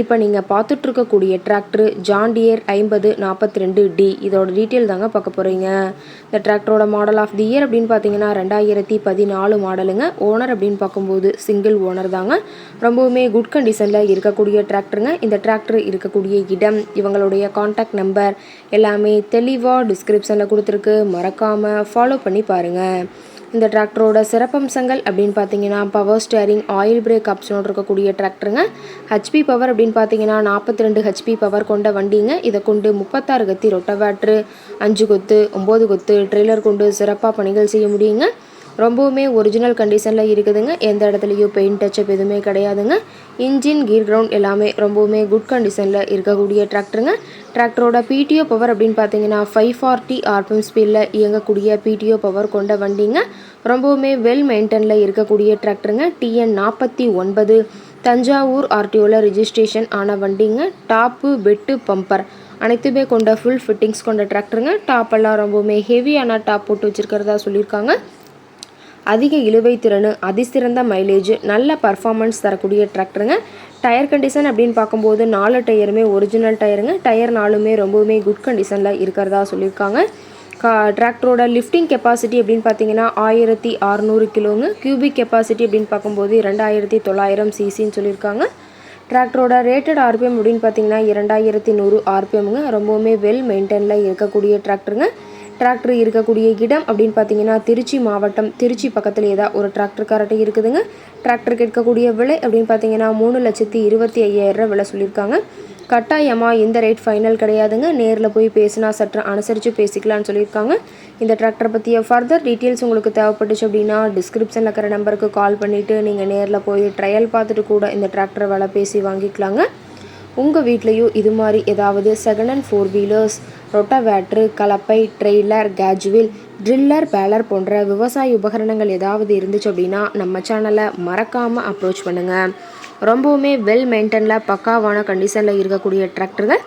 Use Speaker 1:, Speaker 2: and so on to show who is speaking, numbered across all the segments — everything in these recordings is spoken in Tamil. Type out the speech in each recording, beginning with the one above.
Speaker 1: இப்போ நீங்கள் பார்த்துட்ருக்கக்கூடிய டிராக்டர் ஜாண்டியர் ஐம்பது நாற்பத்தி ரெண்டு டி இதோட டீட்டெயில் தாங்க பார்க்க போகிறீங்க இந்த டிராக்டரோட மாடல் ஆஃப் தி இயர் அப்படின்னு பார்த்தீங்கன்னா ரெண்டாயிரத்தி பதினாலு மாடலுங்க ஓனர் அப்படின்னு பார்க்கும்போது சிங்கிள் ஓனர் தாங்க. ரொம்பவுமே குட் கண்டிஷனில் இருக்கக்கூடிய டிராக்டருங்க இந்த டிராக்டர் இருக்கக்கூடிய இடம் இவங்களுடைய காண்டாக்ட் நம்பர் எல்லாமே தெளிவாக டிஸ்கிரிப்ஷனில் கொடுத்துருக்கு. மறக்காமல் ஃபாலோ பண்ணி பாருங்கள் இந்த டிராக்டரோட சிறப்பம்சங்கள் அப்படின்னு பார்த்தீங்கன்னா பவர் ஸ்டேரிங் ஆயில் பிரேக் ஆப்ஷனோடு இருக்கக்கூடிய டிராக்டருங்க. ஹெச்பி பவர் அப்படின்னு பார்த்தீங்கன்னா நாற்பத்தி ரெண்டு ஹெச்பி பவர் கொண்ட வண்டிங்க. இதை கொண்டு முப்பத்தாறு கத்தி ரொட்டவேட்ரு அஞ்சு கொத்து ஒம்பது கொத்து ட்ரெய்லர் கொண்டு சிறப்பாக பணிகள் செய்ய முடியுங்க. ரொம்பவுமே ஒரிஜினல் கண்டிஷனில் இருக்குதுங்க. எந்த இடத்துலையும் பெயிண்ட் டச்சப் எதுவுமே கிடையாதுங்க. இன்ஜின் கீர் கிரவுண்ட் எல்லாமே ரொம்பவுமே குட் கண்டிஷனில் இருக்கக்கூடிய டிராக்டருங்க டிராக்டரோட பிடிஓ பவர் அப்படின்னு பார்த்தீங்கன்னா ஃபைவ் ஃபார்ட்டி ஆர்பிஎம் ஸ்பீடில் இயங்கக்கூடிய பிடிஓ பவர் கொண்ட வண்டிங்க. ரொம்பவுமே வெல் மெயின்டெனில் இருக்கக்கூடிய டிராக்டருங்க டிஎன் நாற்பத்தி ஒன்பது தஞ்சாவூர் ஆர்டிஓவில் ரிஜிஸ்ட்ரேஷன் ஆன வண்டிங்க. டாப்பு பெட்டு பம்பர் அனைத்துமே கொண்ட ஃபுல் ஃபிட்டிங்ஸ் கொண்ட டிராக்டருங்க டாப்பெல்லாம் ரொம்பவுமே ஹெவியான டாப் போட்டு வச்சுருக்கிறதா சொல்லியிருக்காங்க. அதிக இழுவை திறன் அதிசிறந்த மைலேஜ் நல்ல பர்ஃபார்மன்ஸ் தரக்கூடிய டிராக்டருங்க டயர் கண்டிஷன் அப்படின்னு பார்க்கும்போது நாலு டயருமே ஒரிஜினல் டயருங்க டயர் நாலுமே ரொம்பவுமே குட் கண்டிஷனில் இருக்கிறதா சொல்லியிருக்காங்க. கா டிராக்டரோட லிஃப்டிங் கெப்பாசிட்டி அப்படின்னு பார்த்தீங்கன்னா ஆயிரத்தி அறநூறு கிலோங்க. கியூபிக் கெப்பாசிட்டி அப்படின்னு பார்க்கும்போது ரெண்டாயிரத்தி தொள்ளாயிரம் சிசின்னு சொல்லியிருக்காங்க. டிராக்டரோட ரேட்டட் ஆர்பிஎம் அப்படின்னு பார்த்தீங்கன்னா இரண்டாயிரத்தி நூறு ஆர்பிஎம்ங்க ரொம்பவுமே வெல் மெயின்டைனில் இருக்கக்கூடிய டிராக்டருங்க டிராக்டர் இருக்கக்கூடிய இடம் அப்படின்னு பார்த்தீங்கன்னா திருச்சி மாவட்டம் திருச்சி பக்கத்தில் ஏதாவது ஒரு டிராக்டர் இருக்குதுங்க. டிராக்டர் கேட்கக்கூடிய விலை அப்படின்னு பார்த்தீங்கன்னா மூணு லட்சத்தி இருபத்தி ஐயாயிரம் விலை சொல்லியிருக்காங்க. கட்டாயமாக இந்த ரேட் ஃபைனல் கிடையாதுங்க. நேரில் போய் பேசினா சற்று அனுசரித்து பேசிக்கலாம்னு சொல்லியிருக்காங்க. இந்த டிராக்டரை பற்றிய ஃபர்தர் டீட்டெயில்ஸ் உங்களுக்கு தேவைப்பட்டுச்சு அப்படின்னா டிஸ்கிரிப்ஷனில் இருக்கிற நம்பருக்கு கால் பண்ணிவிட்டு நீங்கள் நேரில் போய் ட்ரையல் பார்த்துட்டு கூட இந்த டிராக்டரை விலை பேசி வாங்கிக்கலாங்க. உங்கள் வீட்லேயும் இது மாதிரி ஏதாவது second and four wheelers rotavator கலப்பை ட்ரெய்லர் கேஜுவில் ட்ரில்லர் பேலர் போன்ற விவசாய உபகரணங்கள் ஏதாவது இருந்துச்சு அப்படின்னா நம்ம சேனலை மறக்காமல் அப்ரோச் பண்ணுங்கள் ரொம்பவுமே வெல் மெயின்டெனில் பக்காவான கண்டிஷனில் இருக்கக்கூடிய டிராக்டர்கள்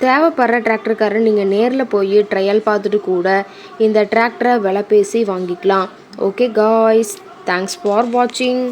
Speaker 1: தேவைப்படுற டிராக்டருக்காரர் நீங்கள் நேரில் போய் ட்ரையல் பார்த்துட்டு கூட இந்த டிராக்டரை விலை பேசி வாங்கிக்கலாம். ஓகே காய்ஸ் தேங்க்ஸ் ஃபார் வாட்சிங்